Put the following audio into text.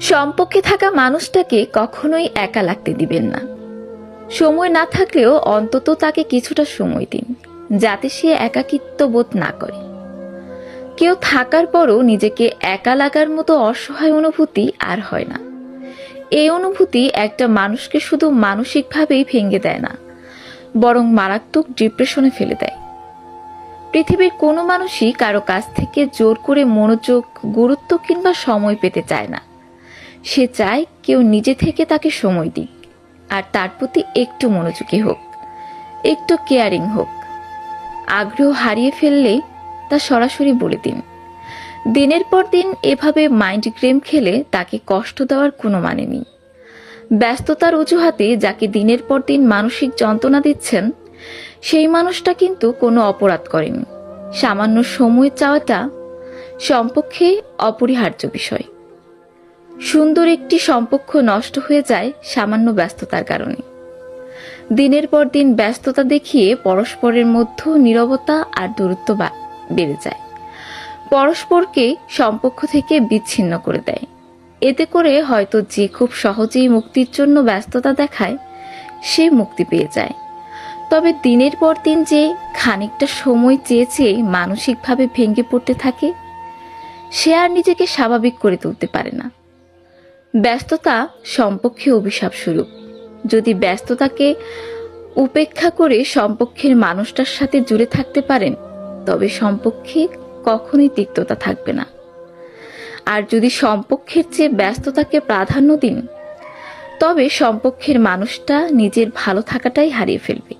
সম্পর্কে থাকা মানুষটাকে কখনোই একা লাগতে দিবেন না। সময় না থাকলেও অন্তত তাকে কিছুটা সময় দিন, যাতে সে একাকিত্ব বোধ না করে। কেউ থাকার পরও নিজেকে একা লাগার মতো অসহায় অনুভূতি আর হয় না। এই অনুভূতি একটা মানুষকে শুধু মানসিকভাবেই ভেঙে দেয় না, বরং মারাত্মক ডিপ্রেশনে ফেলে দেয়। পৃথিবীর কোনো মানুষই কারও কাছ থেকে জোর করে মনোযোগ, গুরুত্ব কিংবা সময় পেতে চায় না। সে চায় কেউ নিজে থেকে তাকে সময় দিক, আর তার প্রতি একটু মনোযোগী হোক, একটু কেয়ারিং হোক। আগ্রহ হারিয়ে ফেললে তা সরাসরি বলে দিন। দিনের পর দিন এভাবে মাইন্ড গেম খেলে তাকে কষ্ট দেওয়ার কোনো মানে নেই। ব্যস্ততার অজুহাতে যাকে দিনের পর দিন মানসিক যন্ত্রণা দিচ্ছেন, সেই মানুষটা কিন্তু কোনো অপরাধ করেনি। সামান্য সময় চাওয়াটা সম্পক্ষে অপরিহার্য বিষয়। সুন্দর একটি সম্পর্ক নষ্ট হয়ে যায় সামান্য ব্যস্ততার কারণে। দিনের পর দিন ব্যস্ততা দেখিয়ে পরস্পরের মধ্যে নীরবতা আর দূরত্ব বেড়ে যায়। পরস্পরকে সম্পর্ক থেকে বিচ্ছিন্ন করে দেয়। এতে করে হয়তো যে খুব সহজেই মুক্তির জন্য ব্যস্ততা দেখায়, সে মুক্তি পেয়ে যায়। তবে দিনের পর দিন যে খানিকটা সময় চেয়ে চেয়ে মানসিকভাবে ভেঙে পড়তে থাকে, সে আর নিজেকে স্বাভাবিক করে তুলতে পারে না। ব্যস্ততা সম্পর্কে অভিশাপ স্বরূপ। যদি ব্যস্ততাকে উপেক্ষা করে সম্পক্ষের মানুষটার সাথে জুড়ে থাকতে পারেন, তবে সম্পক্ষে কখনোই তিক্ততা থাকবে না। আর যদি সম্পক্ষের চেয়ে ব্যস্ততাকে প্রাধান্য দিন, তবে সম্পক্ষের মানুষটা নিজের ভালো থাকাটাই হারিয়ে ফেলবে।